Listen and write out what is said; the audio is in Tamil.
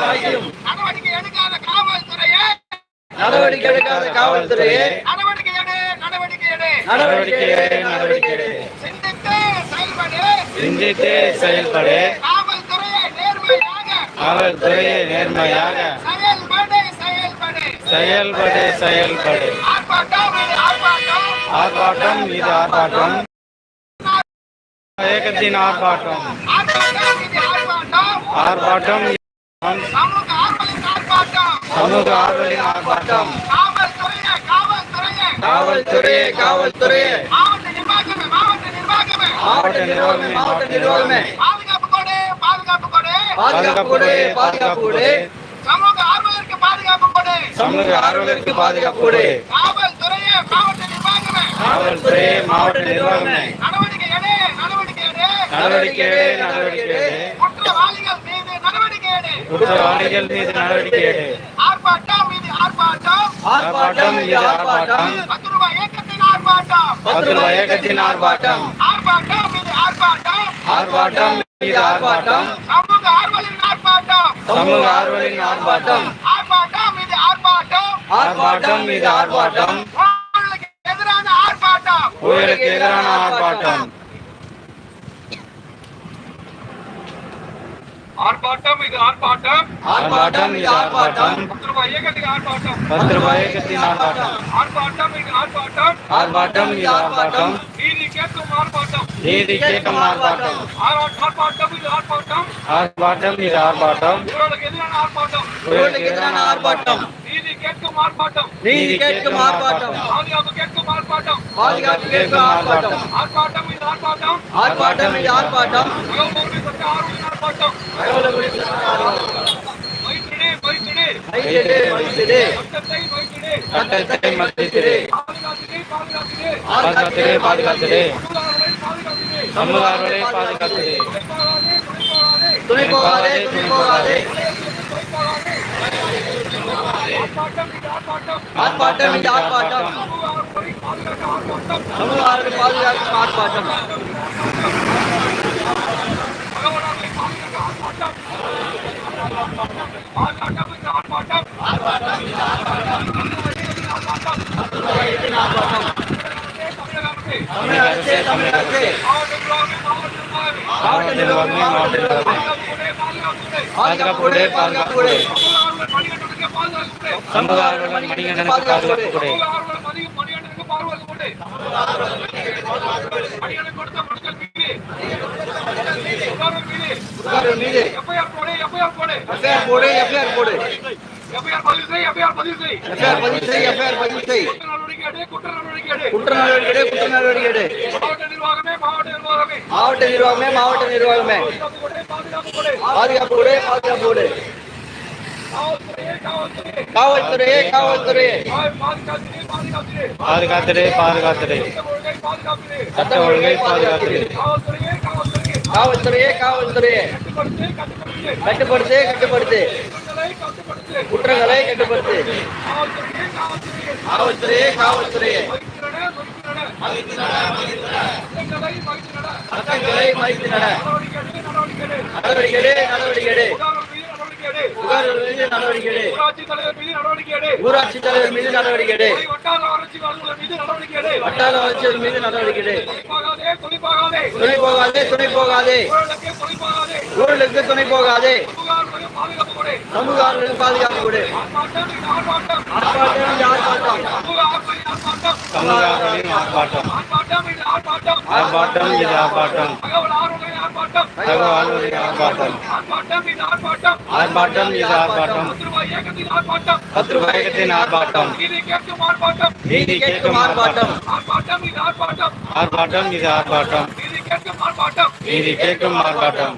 நடவடிக்கை எடுக்காத காவல்துறையே. நடவடிக்கை எடுக்காத காவல்துறையே. நடவடிக்கை எடு நடவடிக்கை எடு. நடவடிக்கை எடு, நடவடிக்கை எடு. சிந்தித்து செயல்படு. சிந்தித்து செயல்படு. காவல்துறையை நேர்மையாக. காவல்துறையை நேர்மையாக. செயல்படு செயல்படு. செயல்படு செயல்படு. ஆர்ப்பாட்டம் இது ஆர்ப்பாட்டம். இது இது ஆர்ப்பாட்டம். ஆர்ப்பாட்டம் சமூக ஆர்வலின் ஆர்ப்பாட்டம். காவல்துறையே காவல்துறையே. மாவட்ட நிர்வாகமே மாவட்ட நிர்வாகமே. மாவட்ட நிர்வாகமே மாவட்ட நிர்வாகமே. பாதுகாப்பு கொடு பாதுகாப்பு கொடு. பாதுகாப்பு கொடு பாதுகாப்பு கொடு. சமூக ஆர்வலருக்கு பாதுகாப்பு கொடு. சமூக ஆர்வலருக்கு பாதுகாப்பு கொடு. காவல்துறையே மாவட்ட நிர்வாகமே. காவல்துறையே மாவட்ட நிர்வாகமே. நடவடிக்கை எடு நடவடிக்கை எடு. நடவடிக்கை எடு, நடவடிக்கை எடு. குற்றவாளிகள் மீது நடவடிக்கை எடு குற்றவாளிகள் மீது நடவடிக்கை எடு. ஆர்ப்பாட்டம் மீது ஆர்ப்பாட்டம். ஆர்ப்பாட்டம் இது ஆர்ப்பாட்டம். பத்து ரூபாய் இயக்கத்தின் ஆர்ப்பாட்டம். பத்து ரூபாய் இயக்கத்தின் ஆர்ப்பாட்டம். ஆர்ப்பாட்டம் மீது ஆர்ப்பாட்டம். ஆர்ப்பாட்டம் இது ஆர்ப்பாட்டம். சமூக ஆர்வலின் ஆர்ப்பாட்டம். சமூக ஆர்வலின் ஆர்ப்பாட்டம். ஆர்ப்பாட்டம் மீது ஆர்ப்பாட்டம். ஆர்ப்பாட்டம் இது ஆர்ப்பாட்டம். எதிரான ஆர்ப்பாட்டம். ஊழலுக்கு எதிரான ஆர்ப்பாட்டம். ஆர்ப்பாட்டம் இது ஆர்ப்பாட்டம் ஆர்ப்பாட்டம் இது ஆர்ப்பாட்டம் பத்து ரூபாய் இயக்கத்துக்கு ஆர்ப்பாட்டம் பத்து ரூபாய் இயக்கத்தின் ஆர்ப்பாட்டம் ஆர்ப்பாட்டம் இது ஆர்ப்பாட்டம் ஆர்ப்பாட்டம் இது ஆர்ப்பாட்டம் நீதி கேட்கும் ஆர்ப்பாட்டம் நீதி கேட்கும் ஆர்ப்பாட்டம் ஆரா- ஆர்ப்பாட்டம் இது ஆர்ப்பாட்டம் ஆர்ப்பாட்டம் இது ஆர்ப்பாட்டம் ஊழலுக்கு எதிரான ஆர்ப்பாட்டம் ஊழலுக்கு எதிரான ஆர்ப்பாட்டம் நீதி கேட்கும் ஆர்ப்பாட்டம் நீதி கேட்கும் ஆர்ப்பாட்டம் பாதுகாப்பு கேட்கும் ஆர்ப்பாட்டம் பாதுகாப்பு கேட்கும் ஆர்ப்பாட்டம் ஆர்ப்பாட்டம் இது ஆர்ப்பாட்டம் ஆர்ப்பாட்டம் இது ஆர்ப்பாட்டம் தகவல் சட்ட ஆர்வலின் ஆர்ப்பாட்டம் வைத்திடு வைத்திடு மைத்திடு மைத்திடு சட்டத்தை வைத்திடு சட்டத்தை மதித்திடு பாதுகாத்திடு பாதுகாத்திடு பாதுகாத்திடு பாதுகாத்திடு சமுதாயத்தை பாதுகாத்திடு சமூக ஆர்வலை பாதுகாத்திடு துணை போகாதே துணை போகாதே துணை போகாதே ஆர்ப்பாட்டம் இது ஆர்ப்பாட்டம் ஆர்ப்பாட்டம் இது ஆர்ப்பாட்டம் சமூக ஆர்வலை பாதுகாக்க ஆர்ப்பாட்டம் சமூக ஆர்வலை பாதுகாக்கும் ஆர்ப்பாட்டம் தகவலாளர்களை பாதுகாக்க ஆர்ப்பாட்டம் ஆர்ப்பாட்டம் இது ஆர்ப்பாட்டம் தமிழக அரசே தமிழக அரசே மாவட்ட நிர்வாகமே மாவட்ட நிர்வாகமே பாதுகாப்பு பாதுகாப்பு கொடு, பாதுகாப்பு கொடு. கொடு பாதுகாப்பு கொடு சமூக ஆர்வலர் மணிகண்டனுக்கு பாதுகாப்பு போடு, எஃப்ஐஆர் போடு. எஃப்ஐஆர் போடு எஃப்ஐஆர் பதிவு செய், FIR பதிவு செய். எஃப்ஐஆர் பதிவு செய் எஃப்ஐஆர் பதிவு செய் குற்ற நடவடிக்கை எடு, குற்ற நடவடிக்கை எடு. குற்ற நடவடிக்கை எடு, குற்ற நடவடிக்கை எடு. மாவட்ட நிர்வாகமே மாவட்ட நிர்வாகமே மாவட்ட நிர்வாகமே மாவட்ட நிர்வாகமே பாதுகாப்பு கொடு, பாதுகாப்பு கொடு. காவல்துறையே, காவல்துறையே. பாதுகாத்திடு, பாதுகாத்திடு. சட்ட ஒழுங்கை பாதுகாத்திடு. காவல்துறையே, காவல்துறையே. கட்டுப்படுத்து கட்டுப்படுத்து குற்றங்களை கட்டுப்படுத்து. காவல்துறையே, காவல்துறையே. சட்டங்களை மதித்து நட நடவடிக்கை நடவடிக்கை. புகார்கள் மீது நடவடிக்கை. ஊராட்சி தலைவர் மீது நடவடிக்கை வட்டார வளர்ச்சியாளர் மீது நடவடிக்கை. துணை போகாதே துணை போகாதே ஊழலுக்கு துணை போகாதே. சமூக ஆர்வலுக்கு பாதுகாப்பு கொடு ஆர்ப்பாட்டம் இது ஆர்ப்பாட்டம். ஆர்ப்பாட்டம் இது ஆர்ப்பாட்டம் சமூக ஆர்ப்பாட்டம் ஆர்ப்பாட்டம். சமூக ஆர்வலின் ஆர்ப்பாட்டம் ஆர்ப்பாட்டம் இது ஆர்ப்பாட்டம். ஆர்ப்பாட்டம் இது ஆர்ப்பாட்டம் தகவல் ஆர்வலர் ஆர்ப்பாட்டம். தகவல் ஆர்வலின் ஆர்ப்பாட்டம் ஆர்ப்பாட்டம் இது ஆர்ப்பாட்டம். ஆர்ப்பாட்டம் இது ஆர்ப்பாட்டம் பத்து ரூபாய் இயக்கத்தின் ஆர்ப்பாட்டம். பத்து ரூபாய் இயக்கத்தின் ஆர்ப்பாட்டம் நீதி கேட்கும் ஆர்ப்பாட்டம். நீதி கேட்கும் ஆர்ப்பாட்டம் ஆர்ப்பாட்டம் இது ஆர்ப்பாட்டம். ஆர்ப்பாட்டம் இது ஆர்ப்பாட்டம் நீதி கேட்கும் ஆர்ப்பாட்டம். நீதி கேட்கும் ஆர்ப்பாட்டம்